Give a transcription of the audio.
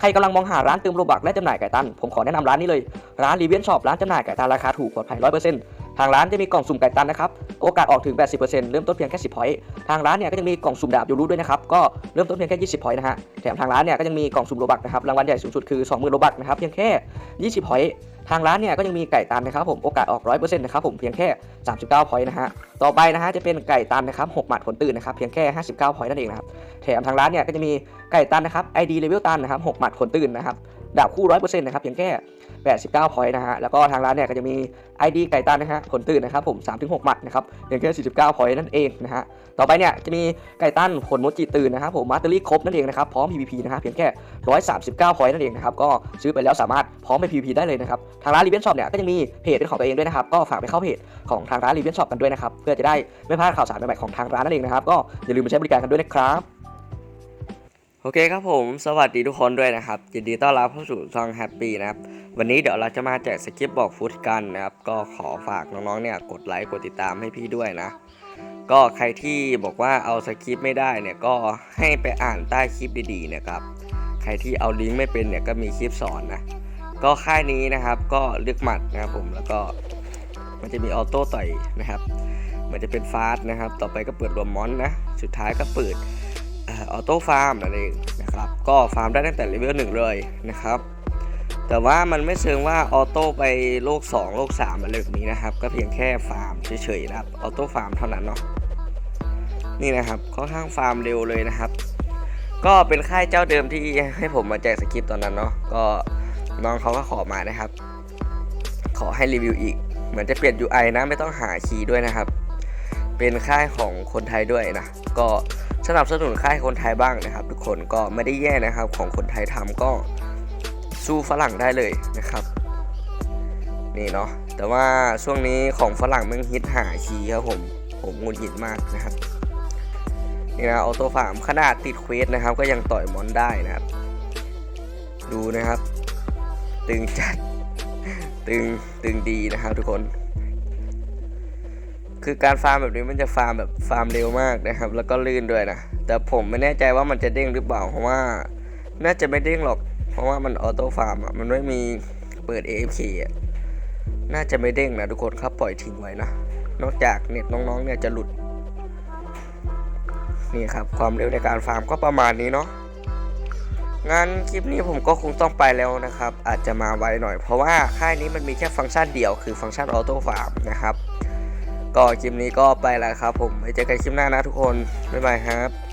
ใครกำลังมองหาร้านเติมโลบักและจำหน่ายไก่ตัน ผมขอแนะนำร้านนี้เลย ร้านรีเวนช็อปร้านจำหน่ายไก่ตันราคาถูกปลอดภัย 100%ทางร้านจะมีกล่องสุ่มไก่ตันนะครับ โอกาสออกถึง 80%เริ่มต้นเพียงแค่ 10พอยต์ทางร้านเนี่ยก็จะมีกล่องสุ่มดาบยูรุด้วยนะครับ ก็เริ่มต้นเพียงแค่ 20พอยต์นะฮะ แถมทางร้านเนี่ยก็ยังมีกล่องสุ่มโลบักนะครับ รางวัลใหญ่สูงสุดคือ 20,000โลบักนะครับ เพียงแค่ 20พอยต์ ทางร้านเนี่ยก็ยังมีไก่ตันนะครับผมโอกาสออกร้อยเปอร์เซ็นต์นะครับผมเพียงแค่39พอยต์นะฮะต่อไปนะฮะจะเป็นไก่ตันนะครับ6หมัดผลตื่นนะครับเพียงแค่59พอยต์นั่นเองนะครับแถมทางร้านเนี่ยก็จะมีไก่ตันนะครับ ID เลเวลตันนะครับ6หมัดผลตื่นนะครับ ดาบคู่100%นต์นะครับเพียงแค่89พอยต์นะฮะแล้วก็ทางร้านเนี่ยก็จะมี ID ไก่ตันนะฮะผลตื่นนะครับผม3-6หกหมัดนะครับเพียงแค่49พอยต์นั่นเองนะฮะต่อไปเนี่ยจะมีไก่ตันผลโมจิตื่นนะครับผมมาสเตอรี่ครบนั่นเองนะครับพร้อม PVP นะฮะเพียงแค่139พอยต์นั่นเองนะครับก็ซื้อไปแล้วสามารถพร้อมไป PVP ได้เลยนะครับทางร้านรีเวนช็อปเนี่ยก็จะมีเพจเป็นของตัวเองด้วยนะครับก็ฝากไปเข้าเพจของทางร้านรีเวนช็อปกันด้วยนะครับเพื่อจะได้ไม่พลาดข่าวสารใหม่ๆของทางร้านนั่นเองนะครับก็อย่าลืมไปใช้บริการกันด้วยนะครับ โอเคครับผม สวัสดีทุกคนด้วยนะครับ ยินดีต้อนรับเข้าสู่ซองแฮปปี้นะครับ วันนี้เดี๋ยวเราจะมาแจกสคริปต์บอกฟุตกันนะครับ ก็ขอฝากน้องๆเนี่ยกดไลค์กดติดตามให้พี่ด้วยนะ ก็ใครที่บอกว่าเอาสคริปต์ไม่ได้เนี่ยก็ให้ไปอ่านใต้คลิปดีๆนะครับ ใครที่เอาลิงก์ไม่เป็นเนี่ยก็มีคลิปสอนนะ ก็ค่ายนี้นะครับก็เลือกหมัดนะครับผมแล้วก็มันจะมีออโต้ต่อยนะครับ มันจะเป็นฟาสต์นะครับ ต่อไปก็เปิดรวมมอนนะ สุดท้ายก็เปิด ออโต้ฟาร์มนั่นเองนะครับก็ฟาร์มได้ตั้งแต่เลเวลหนึ่งเลยนะครับ แต่ว่ามันไม่เชิงว่าออโต้ไปโลก 2 โลก3อะไรแบบนี้นะครับ ก็เพียงแค่ฟาร์มเฉยๆนะครับออโต้ฟาร์มเท่านั้นเนาะนี่นะครับค่อนข้างฟาร์มเร็วเลยนะครับ ก็เป็นค่ายเจ้าเดิมที่ให้ผมมาแจกสคริปต์ตอนนั้นเนาะก็น้องเขาก็ขอมานะครับ ขอให้รีวิวอีก เหมือนจะเปลี่ยน UI นะไม่ต้องหาคีย์ด้วยนะครับ เป็นค่ายของคนไทยด้วยนะก็ สนับสนุนค่ายคนไทยบ้างนะครับ ทุกคนก็ไม่ได้แย่นะครับ ของคนไทยทำก็สู้ฝรั่งได้เลยนะครับ นี่เนาะแต่ว่าช่วงนี้ของฝรั่งมึงฮิตหาคีครับผมผมงุดหงิดมากนะครับนี่นะออโต้ฟาร์มขนาดติดเควสนะครับ ก็ยังต่อยมอนได้นะครับ ดูนะครับ ตึงจัดตึงตึงดีนะครับทุกคน คือการฟาร์มแบบนี้มันจะฟาร์มแบบฟาร์มเร็วมากนะครับ แล้วก็ลื่นด้วยนะ แต่ผมไม่แน่ใจว่ามันจะเด้งหรือเปล่า เพราะว่า น่าจะไม่เด้งหรอก เพราะว่ามันออโต้ฟาร์มอะ มันไม่มีเปิด AFK อะ น่าจะไม่เด้งนะทุกคนครับปล่อยทิ้งไว้นะ นอกจากเน็ตน้องๆเนี่ยจะหลุด นี่ครับความเร็วในการฟาร์มก็ประมาณนี้เนาะ งั้นคลิปนี้ผมก็คงต้องไปแล้วนะครับ อาจจะมาไวหน่อย เพราะว่าค่ายนี้มันมีแค่ฟังก์ชันเดียว คือฟังก์ชันออโต้ฟาร์มนะครับ ก็คลิปนี้ก็ไปแล้วครับผมไว้เจอกันคลิปหน้านะทุกคน บ๊ายบายครับ